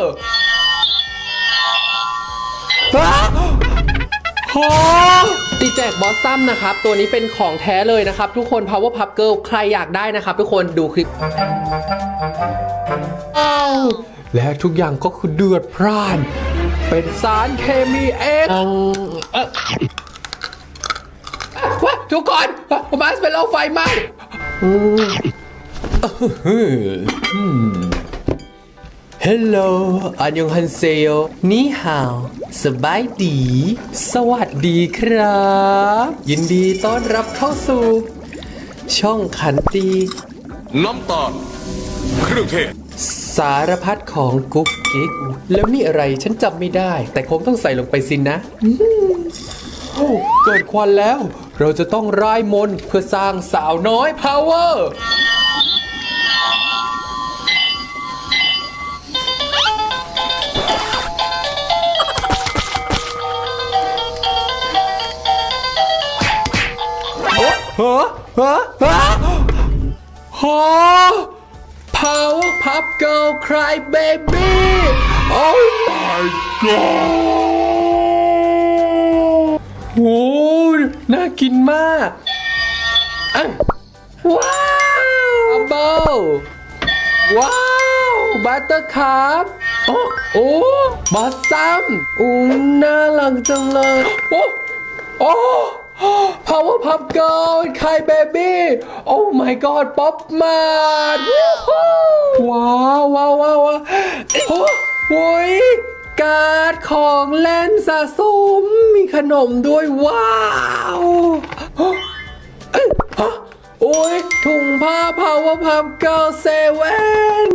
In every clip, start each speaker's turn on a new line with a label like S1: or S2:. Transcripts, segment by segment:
S1: ร์ฮะตีแจกบอสซัมนะครับ ตัวนี้เป็นของแท้เลยนะครับ ทุกคน Power Pup Girl ใครอยากได้นะครับ ทุกคนดูคลิปอ้าวและทุกอย่างก็คือเดือดพร่าน เป็นสารเคมีเอ็กซ์เอ่อว้าทุกคนมาสเป็นโรคไฟไหม้ ฮัลโหลอันยองฮันเซโยนี่ฮาว สบายดี สวัสดีครับ ยินดีต้อนรับเข้าสู่ ช่องขันตี
S2: น้ำตาลเครื่องเทศ
S1: สารพัดของกุ๊กกิ๊ก แล้วนี่อะไรฉันจำไม่ได้ แต่คงต้องใส่ลงไปสินะอืมโอ้เกิดควันแล้ว เราจะต้องร่ายมนต์เพื่อสร้างสาวน้อยพาวเวอร์ ฮะฮะฮะฮะ Power Pup Girl Cry Baby Oh my god โอ้น่ากินมากอะว้าวเบิลว้าวบัตเตอร์คัพโอ้โอ้บอสซัมโอ้น่ารักจังเลย โอ้ โอ้ Power Pup Girl ไข่เบบี้โอ้ my god ป๊อปมาดว้าวว้าวว้าวโอ้โยการ์ดของเล่นสะสมมีขนมด้วยว้าวฮะ อ้ยถุงผ้า Power Pup Girl เซเว่น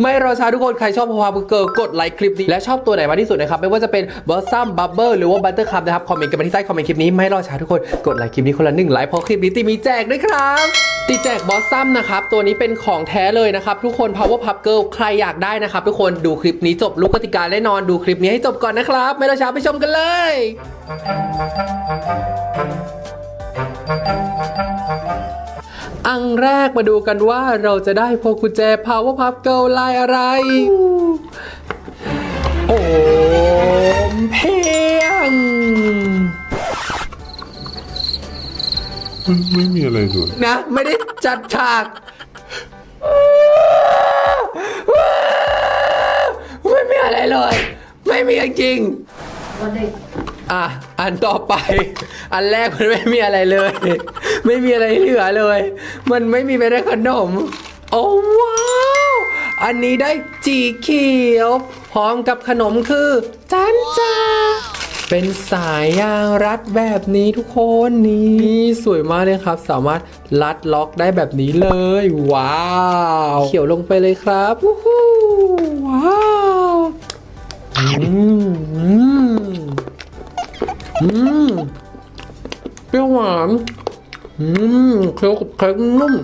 S1: ไม่รอช้าทุกคน ใครชอบ Power Pup Girl กดไลค์คลิปนี้ และชอบตัวไหนมากที่สุดนะครับ ไม่ว่าจะเป็น Blossom Bubble หรือว่า Buttercup นะครับ คอมเมนต์กันมาที่ใต้คอมเมนต์คลิปนี้ ไม่รอช้าทุกคน กดไลค์คลิปนี้คนละหนึ่งไลค์เพราะคลิปนี้ตีมีแจกด้วยครับตีแจก Blossom นะครับ ตัวนี้เป็นของแท้เลยนะครับทุกคน Power Pup Girl ใครอยากได้นะครับทุกคนดูคลิปนี้จบรู้กติกาแน่นอนดูคลิปนี้ให้จบก่อนนะครับ ไม่รอช้าไปชมกันเลย อังแรกมาดูกันว่าเราจะได้พวงกุญแจ Power Pup Girl ลายอะไร โอมเพียง
S2: ไม่มีอะไรเลย
S1: นะ ไม่ได้จัดฉากไม่มีอะไรเลย ไม่มีจริงๆอะ อันต่อไป อันแรกมันไม่มีอะไรเลย ไม่มีอะไรเหลือเลย มันไม่มีไปได้ขนม โอ้ว้าว อันนี้ได้จีเขียว พร้อมกับขนมคือ จันจ้าเป็นสายยางรัดแบบนี้ทุกคนนี่สวยมากเลยครับ สามารถรัดล็อกได้แบบนี้เลย ว้าว เขียวลงไปเลยครับวู้ฮู้ว้าวอืมอืมอืมเปรี้ยวหวาน อืมเคี้ยวกับเค้กนุ่ม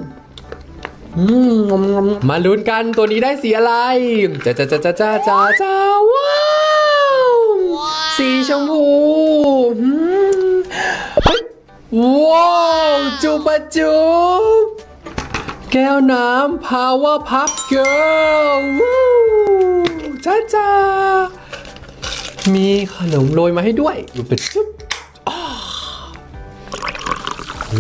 S1: อืมงมงมมาลุ้นกันตัวนี้ได้สีอะไรจ้าจ้าจ้าจ้าจ้าจ้าจ้าว้าวสีชมพูอืมเฮ้ยว้าวจูบะจูบแก้วน้ำ Power Pup Girl วู้จ้าจ้ามีขนมโรยมาให้ด้วยอยู่เป็นจุ๊บ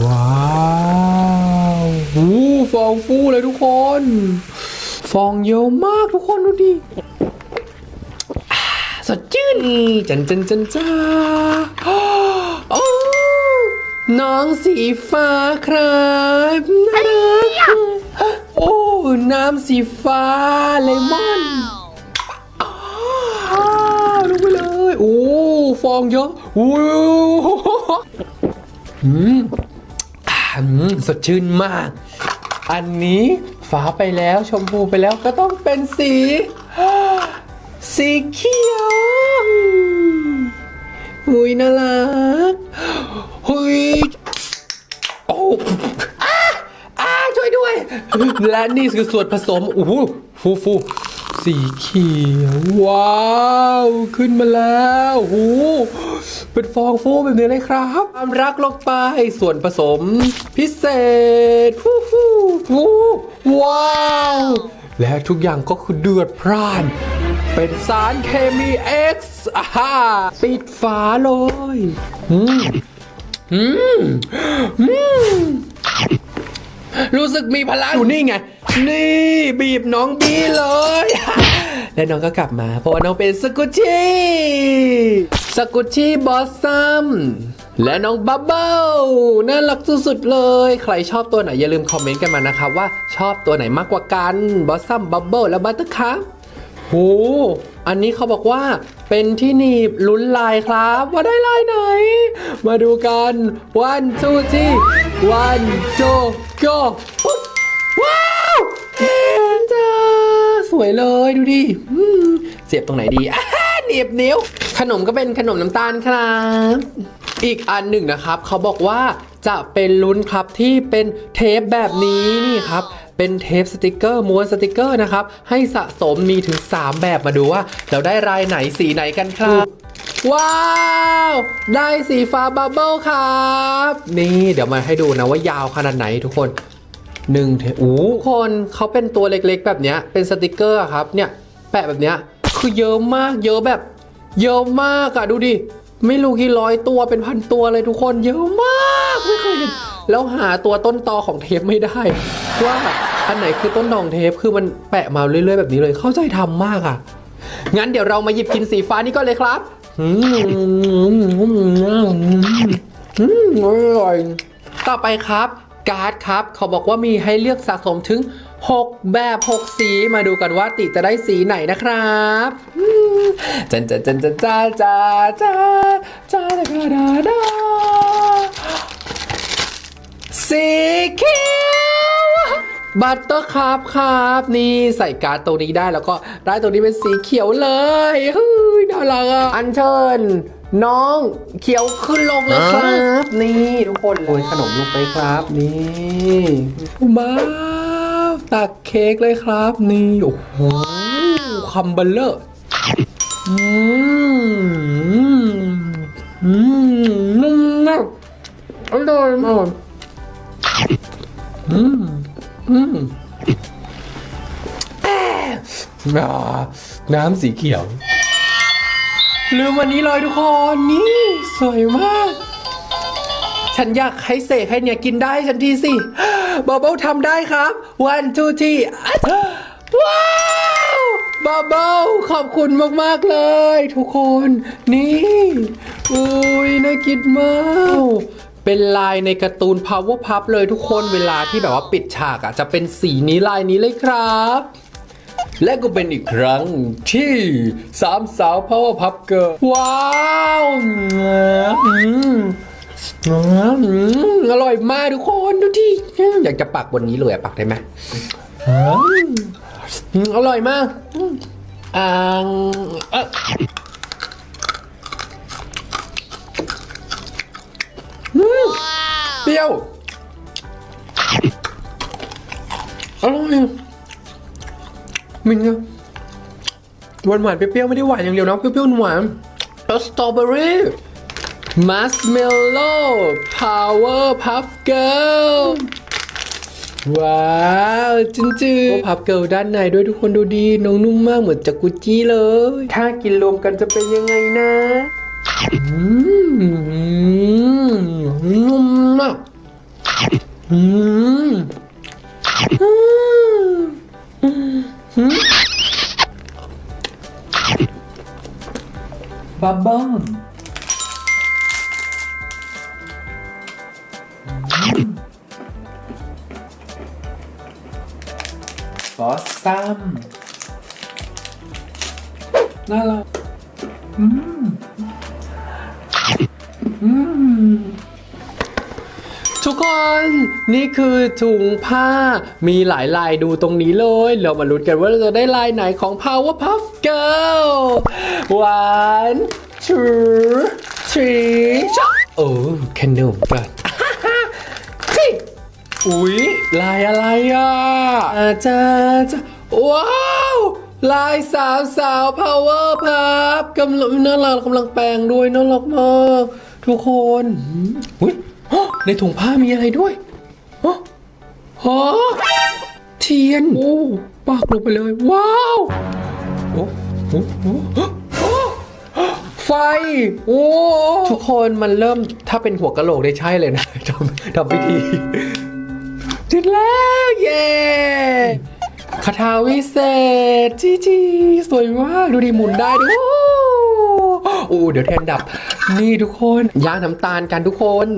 S1: ว้าวหูฟองฟูเลยทุกคน ฟองเยอะมากทุกคนดูดิสดชื่นจันจันจันจ้าโอ้น้องสีฟ้าครับน่ารักโอ้น้ำสีฟ้าเลมอนลงไปเลย โอ้ ฟองเยอะโอ้อืม สดชื่นมาก อันนี้ฟ้าไปแล้วชมพูไปแล้วก็ต้องเป็นสี สีเขียวหุยน่ารักหุยโอ้อาอาช่วยด้วย และนี่คือส่วนผสมโอ้โหฟูฟูสีเขียว ว้าว ขึ้นมาแล้วโอ้โห เป็นฟองฟูแบบนี้เลยครับความรักลงไปส่วนผสมพิเศษฟูฟูฟูว้าว และทุกอย่างก็คือเดือดพร่าน เป็นสารเคมี X อ่าฮ่าปิดฝาเลย อืม อืม อืม รู้สึกมีพลังอยู่นี่ไง นี่บีบน้องบีเลย และน้องก็กลับมาเพราะว่าน้องเป็นสกุชชี่สกุชชี่บอสซัมและน้องบับเบิลน่ารักสุดๆเลย ใครชอบตัวไหนอย่าลืมคอมเมนต์กันมานะครับว่าชอบตัวไหนมากกว่ากันบอสซัมบับเบิลและบัตเตอร์คัพโหอันนี้เขาบอกว่าเป็นที่หนีบลุ้นลายครับ ว่าได้ลายไหน มาดูกันวันทูที่ one two three one two go ปุ๊บว้าวเห็นจ้าสวยเลยดูดิอืมเสียบตรงไหนดีอ่าหนียบนิ้ว ขนมก็เป็นขนมน้ำตาลครับ อีกอันหนึ่งนะครับ เขาบอกว่าจะเป็นลุ้นครับที่เป็นเทปแบบนี้นี่ครับเป็นเทปสติกเกอร์ม้วนสติกเกอร์นะครับ ให้สะสมมีถึง 3 แบบมาดูว่า เราได้ลายไหนสีไหนกันครับ ว้าว ได้สีฟ้าบับเบิลครับ นี่เดี๋ยวมาให้ดูนะว่ายาวขนาดไหนทุกคนหนึ่งเทอู้คนเขาเป็นตัวเล็กๆ แบบเนี้ยเป็นสติกเกอร์ครับเนี่ยแปะแบบเนี้ยคือเยอะมากเยอะแบบ เยอะมากอะดูดิ ไม่รู้กี่ร้อยตัวเป็นพันตัวเลยทุกคนเยอะมากไม่เคยเห็นแล้วหาตัวต้นตอของเทปไม่ได้ ว่าอันไหนคือต้นตอของเทปคือมันแปะมาเรื่อยๆแบบนี้เลยเข้าใจทำมากอะงั้นเดี๋ยวเรามาหยิบกินสีฟ้านี่ก่อนเลยครับ อร่อย ต่อไปครับ การ์ดครับ เขาบอกว่ามีให้เลือกสะสมถึง 6 แบบ 6 สีมาดูกันว่าติจะได้สีไหนนะครับอืมจันจันจันจันจ้าจ้าจ้าจ้าดาดาดาสีเขียว บัตเตอร์คัพครับ นี่ใส่การ์ดตรงนี้ได้แล้วก็ได้ตรงนี้เป็นสีเขียวเลยเฮ้ยน่ารักอะอันเชิญน้องเขียวขึ้นลงเลยครับ นี่ทุกคนโรยขนมลงไปครับ นี่มาตักเค้กเลยครับ นี่โอ้โหคัมเบลเลอร์อืมอืมนุ่มมากอร่อยมากอืม อืมอ่าน้ำสีเขียว ลืมวันนี้เลยทุกคน นี่สวยมาก ฉันอยากให้เสกให้เนี่ยกินได้ฉันทีสิบอบเบิลทำได้ครับ one two three ว้าวบอบเบิลขอบคุณมาก ๆ เลย ทุกคน นี่ อุ้ยน่ากินมาก เป็นลายในการ์ตูน Powerpuff เลยทุกคนเวลาที่แบบว่าปิดฉากอะจะเป็นสีนี้ลายนี้เลยครับ และก็เป็นอีกครั้งที่สามสาว Power Pup Girl ว้าวอืมอร่อยมากทุกคนดูที่อยากจะปักบนนี้เลยปักได้ไหมอร่อยมากอ่างเอ่ออืมเป รี้ยวอร่อยมินเนี่ยหวานหวานๆเปรี้ยวๆไม่ได้หวานอย่างเดียวนะเปรี้ยวๆหวานแล้วสตรอเบอรี่มัสเมลโล่พาวเวอร์พัฟเกิลว้าวจริงๆพัฟเกิลด้านในด้วยทุกคนดูดีน้องนุ่มมากเหมือนจากกุจิเลย ถ้ากินรวมกันจะเป็นยังไงนะอืมนุ่มมาก อืมอืมบับเบิ้ลบอสซัมน่ารักอืมอืม ทุกคนนี่คือถุงผ้ามีหลายลายดูตรงนี้เลย เรามาลุ้นกันว่าเราจะได้ลายไหนของ Powerpuff Girl one two three ช็อปโอ้ขนมก่อนจิอุ๊ยลายอะไรอะอาจารย์ว้าวลายสาวสาว Powerpuff กำลังน่ารักกำลังแปลงด้วยน่ารักมากทุกคนอุ๊ย ในถุงผ้ามีอะไรด้วยฮะฮะเทียน โอ้ปากลงไปเลย ว้าว โอ้โอ้โหโอ้ไฟ โอ้ ทุกคนมันเริ่มถ้าเป็นหัวกะโหลกได้ใช่เลยนะทำทำพิธีจุดแล้วเย้คาถาวิเศษจีจีสวยมาก ดูดิหมุนได้ดูโอ้เดี๋ยวแทนดับ นี่ทุกคนย่างน้ำตาลกันทุกคน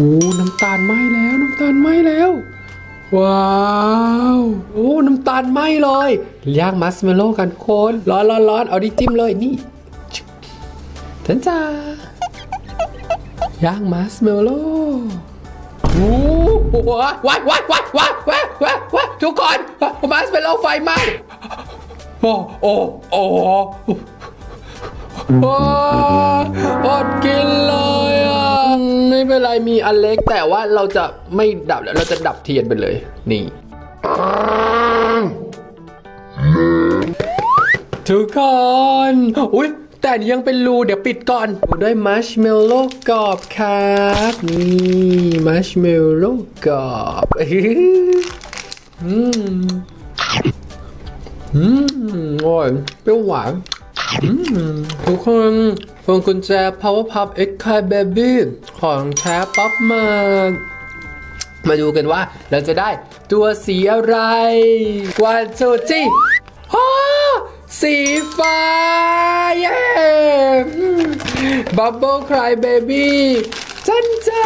S1: โอ้น้ำตาลไหม้แล้วน้ำตาลไหม้แล้ว ว้าวโอ้น้ำตาลไหม้เลยย่างมัสเมโล่กันคนร้อนร้อนร้อนเอาดิจิ้มเลยนี่ทันจ้าย่างมัสเมโล่โอ้ว้ายว้าวว้าวว้าวว้าวว้าวทุกคนมัสเมโล่ไฟไหม้โอ้โอ้โอ้อดกินเลย เป็นไรมีอันเล็กแต่ว่าเราจะไม่ดับแล้วเราจะดับเทียนไปเลย นี่ ทุกคน อุ้ยแต่ยังเป็นรูเดี๋ยวปิดก่อนด้วยมัชเมลโล่กรอบครับนี่มัชเมลโล่กรอบอืมอืมอร่อยเปรี้ยวหวาน ทุกคนพวงกุญแจ Power Pop X k i Baby ของแท้ป๊อปมามาดูกันว่าเราจะได้ตัวสีอะไรวันทูจีฮ่าสีฟ้า เย้บับเบิลคลายเบบี้จันจ้า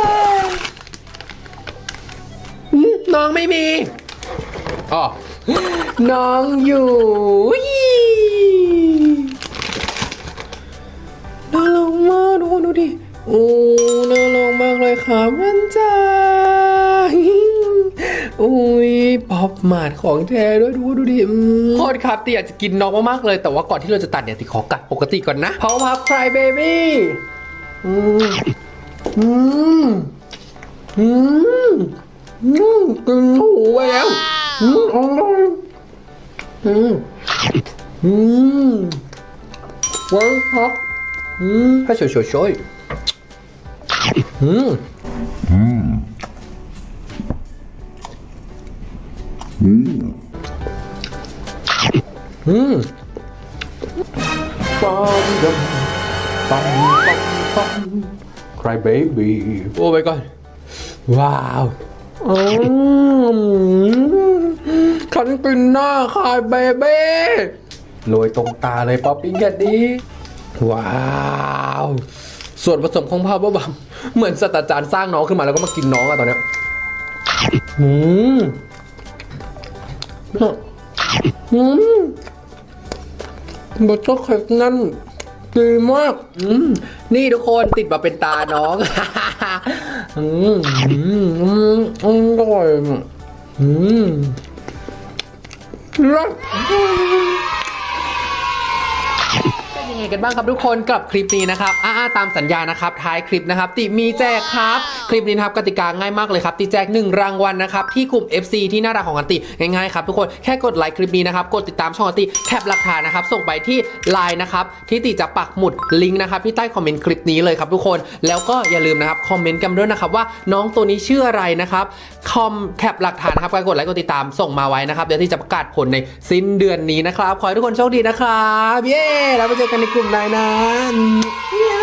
S1: อืมน้องไม่มีอ๋อน้องอยู่ น่ารักมากทุกคนดูดิ โอ้ น่ารักมากเลยครับนั่นจ้าอุ้ยป๊อปมาดของแท้ด้วยดูดูดิโคตรครับตีอยากจะกินน้องมากๆเลย แต่ว่าก่อนที่เราจะตัดเนี่ยติขอกัดปกติก่อนนะเพราะว่าคลายเบบี้อืมอืมอืมอืมกินหูไปแล้วอืมอร่อยอืมอืมว้าวครับ อืมให้ช่วยช่วยช่วยอืมอืมปังดมปังปังปัง cry baby โอ้ไปก่อนว้าวอืมขันกินหน้าคายเบเบ้โรยตรงตาเลยป๊อปปิ้งแกดดี้ ว้าว ส่วนผสมของพาวเวอร์บัมเหมือนศาสตราจารย์สร้างน้องขึ้นมาแล้วก็มากินน้องอะตอนเนี้ยอืมอืมบัตเตอร์เค้กนั่นดีมากอืมนี่ทุกคนติดมาเป็นตาน้องอืมอืมอืมอร่อยอืมรัก ไงกันบ้างครับทุกคนกับคลิปนี้นะครับอ่าตามสัญญานะครับท้ายคลิปนะครับติมีแจกครับคลิปนี้นะครับกติกาง่ายมากเลยครับติแจก1รางวัลนะครับที่กลุ่ม FC ที่น่ารักของกันติง่ายๆครับทุกคนแค่กดไลค์คลิปนี้นะครับกดติดตามช่องกันติแคปหลักฐานนะครับส่งไปที่ไลน์นะครับที่ติจะปักหมุดลิงก์นะครับที่ใต้คอมเมนต์คลิปนี้เลยครับทุกคนแล้วก็อย่าลืมนะครับคอมเมนต์กันด้วยนะครับว่าน้องตัวนี้ชื่ออะไรนะครับคอมแคปหลักฐานนะครับการกดไลค์กดติดตามส่งมาไว้นะครับเดี๋ยวที่จะประกาศผลในสิ้นเดือนนี้นะครับขอให้ทุกคนโชคดีนะครับเย้แล้วไปเจอกันในกลุ่มไลนายนะ